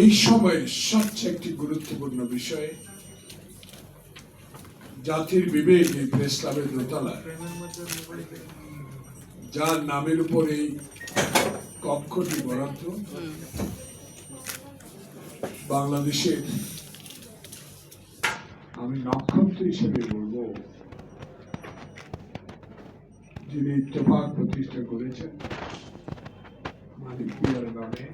এই সময়ের সবচেয়ে একটি গুরুত্বপূর্ণ বিষয় জাতির বিবেক এই প্রেস ক্লাবের দোতলা যার নামের উপর এই কক্ষটি বরাদ্দ। বাংলাদেশের আমি নক্ষত্র হিসেবে বলব, যিনি ইত্তেফাক প্রতিষ্ঠা করেছেন মালিক পিয়ার নামে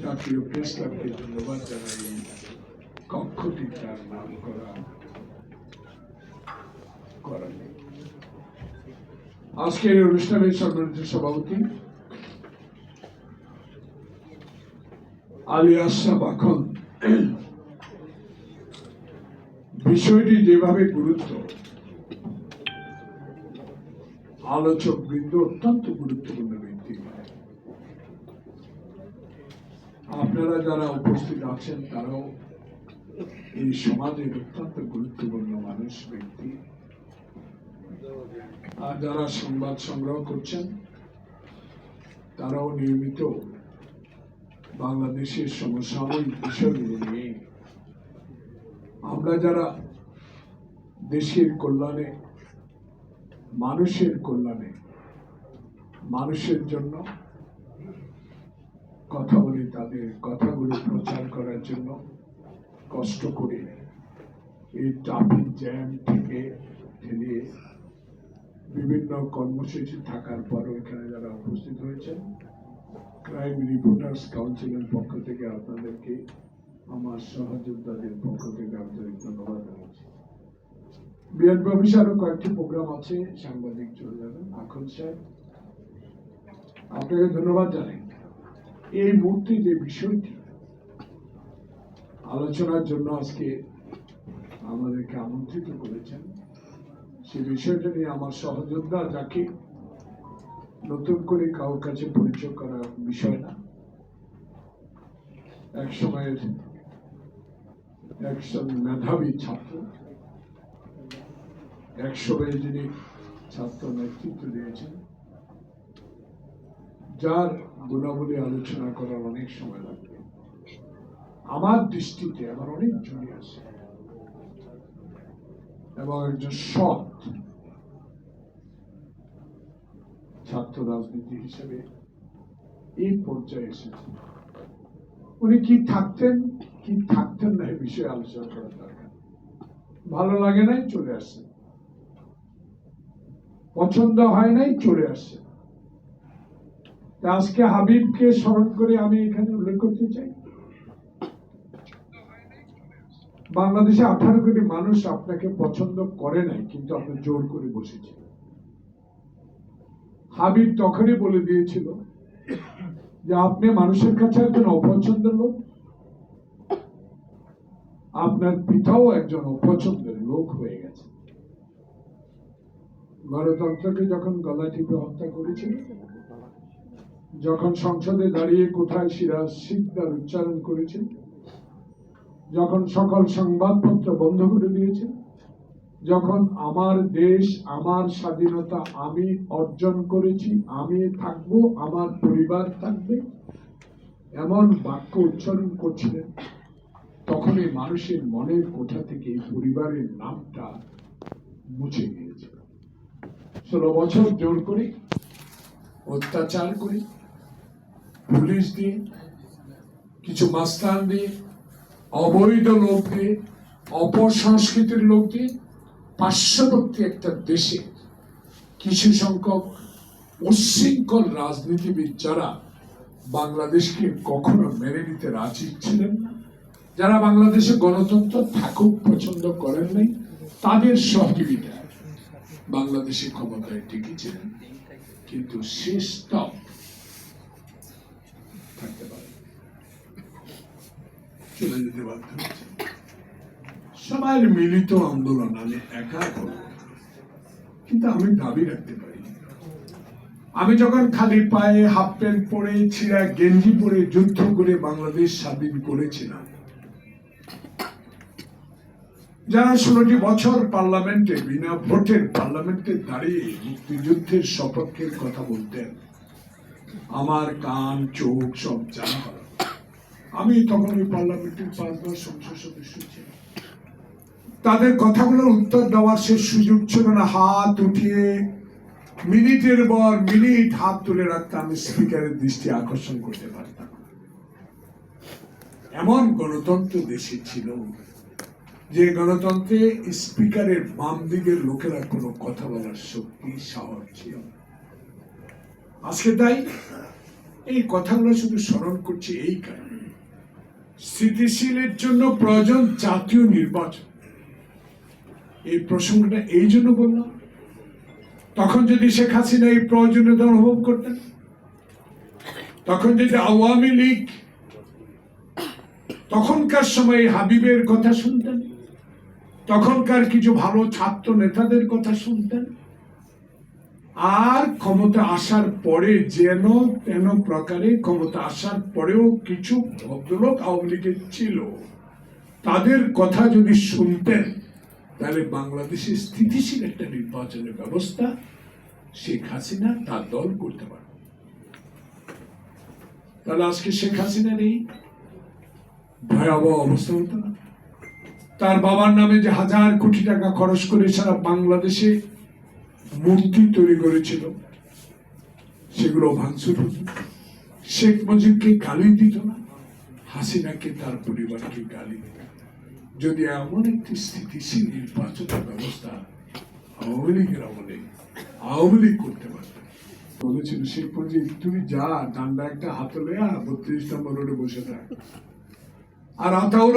জাতীয় প্রেস ক্লাবকে ধন্যবাদ জানাই কক্ষটি তার নাম করা করা আজকের অনুষ্ঠানের সম্মানিত সভাপতি আলী আশরাফ আখন বিষয়টি যেভাবে গুরুত্ব, আলোচক বৃন্দ অত্যন্ত গুরুত্বপূর্ণ ব্যক্তি আপনারা যারা উপস্থিত আছেন, তারাও এই সমাজের অত্যন্ত গুরুত্বপূর্ণ মানুষ, ব্যক্তি। আর যারা সংবাদ সংগ্রহ করছেন, তারাও নিয়মিত বাংলাদেশের সমসাময়িক বিষয়গুলো নিয়ে আমরা যারা দেশের কল্যাণে, মানুষের কল্যাণে, মানুষের জন্য কথা বলি তাদের কথাগুলো প্রচার করার জন্য কষ্ট করে এই ট্রাফিক জ্যাম থেকে ঠেলে বিভিন্ন কর্মসূচি থাকার পরও এখানে যারা উপস্থিত হয়েছেন ক্রাইম রিপোর্টার্স কাউন্সিলের পক্ষ থেকে আপনাদেরকে, আমার সহযোদ্ধাদের পক্ষ থেকে আন্তরিক ধন্যবাদ জানাচ্ছি। বিএনপি অফিসে কয়েকটি প্রোগ্রাম আছে, সাংবাদিক চলে যাবেন। আখন সাহেব, আপনাকে ধন্যবাদ জানাই। এই মুহূর্তে যে বিষয়টি, আলোচনার জন্য আজকে আমাদেরকে আমন্ত্রিত করেছেন, সে বিষয়টা নিয়ে আমার সহযোদ্ধা যাকে নতুন করে কারোর কাছে পরিচয় করার বিষয় না, এক সময়ের একজন মেধাবী ছাত্র, এক সময়ে যিনি ছাত্র নেতৃত্ব দিয়েছেন, যার গুণাবলী আলোচনা করার অনেক সময় লাগবে। আমার দৃষ্টিতে আমার অনেক জমি আছে। এবং একজন সৎ ছাত্র রাজনীতি হিসেবে এই পর্যায়ে এসেছে। উনি কি থাকতেন কি থাকতেন না এই বিষয়ে আলোচনা করার দরকার। ভালো লাগে নাই, চলে আসছেন পছন্দ হয় নাই, চলে আসছে। আজকে হাবিবকে স্মরণ করে আমি এখানে উল্লেখ করতে চাই। বাংলাদেশে আঠারো কোটি মানুষ আপনাকে পছন্দ করে নাই, কিন্তু আপনি জোর করে বসেছেন। হাবিব তখনই বলে দিয়েছিল যে, আপনি মানুষের কাছে একজন অপছন্দের লোক। আপনার পিতাও একজন অপছন্দের লোক হয়ে গেছে। গণতন্ত্রকে যখন গলা টিপে হত্যা করেছিল যখন সংসদে দাঁড়িয়ে কোথায় সিরাজ সিকদার উচ্চারণ করেছেন, যখন সকল সংবাদপত্র বন্ধ করে দিয়েছে, যখন আমার দেশ, আমার স্বাধীনতা আমি অর্জন করেছি, আমি থাকব, আমার পরিবার থাকবে, এমন বাক্য উচ্চারণ করছিলেন, তখনই মানুষের মনের কোঠা থেকে পরিবারের নামটা মুছে গিয়েছে। ষোলো বছর জোর করে অত্যাচার করে পুলিশ দিয়ে কিছু মাস্তান দিয়ে অবৈধ লোক দিয়ে অপসংস্কৃতির লোক দিয়ে পার্শ্ববর্তী একটা দেশে কিছু সংখ্যক উচ্ছৃঙ্খল রাজনীতিবিদ যারা বাংলাদেশকে কখনো মেনে নিতে রাজি ছিলেন না, যারা বাংলাদেশে গণতন্ত্র থাকুক পছন্দ করেন নাই, তাদের সহযোগিতায় বাংলাদেশে ক্ষমতায় টিকেছিলেন। কিন্তু শেষ স্তব থাকতে পারে চলে যেতে বাধ্য সবাই মিলিত আন্দোলন, আমি একা করব। কিন্তু আমি দাবি রাখতে পারি। আমি যখন খালি পায়ে হাফ প্যান্ট পরে ছিঁড়া গেঞ্জি পরে যুদ্ধ করে বাংলাদেশ স্বাধীন করেছিলাম। যারা ষোলোটি বছর পার্লামেন্টে, বিনা ভোটের পার্লামেন্টে দাঁড়িয়ে মুক্তিযুদ্ধের সপক্ষের কথা বলতেন, আমার কান, চোখ সব জানা। আমি তখন ওই পার্লামেন্টের পাঁচবার সংসদ সদস্য ছিলাম। তাদের কথাগুলোর উত্তর দেওয়ার সে সুযোগ ছিল না। হাত উঠিয়ে মিনিটের পর মিনিট হাত তুলে রাখতাম, স্পিকারের দৃষ্টি আকর্ষণ করতে পারতাম। এমন গণতন্ত্র দেশে ছিল যে গণতন্ত্রে স্পিকারের বাম দিকের লোকেরা কোনো কথা বলার শক্তি, সাহস ছিল আজকে তাই এই কথাগুলো শুধু স্মরণ করছি এই কারণে। স্থিতিশীলের জন্য প্রয়োজন জাতীয় নির্বাচন। এই প্রসঙ্গটা এই জন্য বললাম। তখন যদি শেখ হাসিনা এই প্রয়োজনীয়তা অনুভব করতেন, তখন যদি আওয়ামী লীগ তখনকার সময়ে হাবিবের কথা শুনতেন, তখনকার কিছু ভালো ছাত্র নেতাদের কথা শুনতেন আর ক্ষমতা আসার পরে যেন তেন প্রকারে ক্ষমতা আসার পরেও কিছু ভদ্রলোক আওয়ামী লীগের ছিল। তাদের কথা যদি শুনতেন, তাহলে বাংলাদেশে স্থিতিশীল একটা নির্বাচনের ব্যবস্থা শেখ হাসিনা তার দল করতে পারে তাহলে আজকে শেখ হাসিনা নেই। ভয়াবহ অবস্থা হতো না তার বাবার নামে যে হাজার কোটি টাকা খরচ করে সারা বাংলাদেশে মূর্তি তৈরি করেছিল। সেগুলো ভাঙচুর হতো। শেখ মুজিবকে গালি দিত না, হাসিনাকে তার পরিবারকে গালি দিত। যদি এমন একটি স্থিতিশীল নির্বাচনের ব্যবস্থা আওয়ামী লীগের আমলে আওয়ামী লীগ করতে পারত বলেছিল শেখ মুজিব, তুমি যা, ডান্ডা একটা হাতে লয়া বত্রিশ নম্বর রোডে বসে থাক। আর আতাউর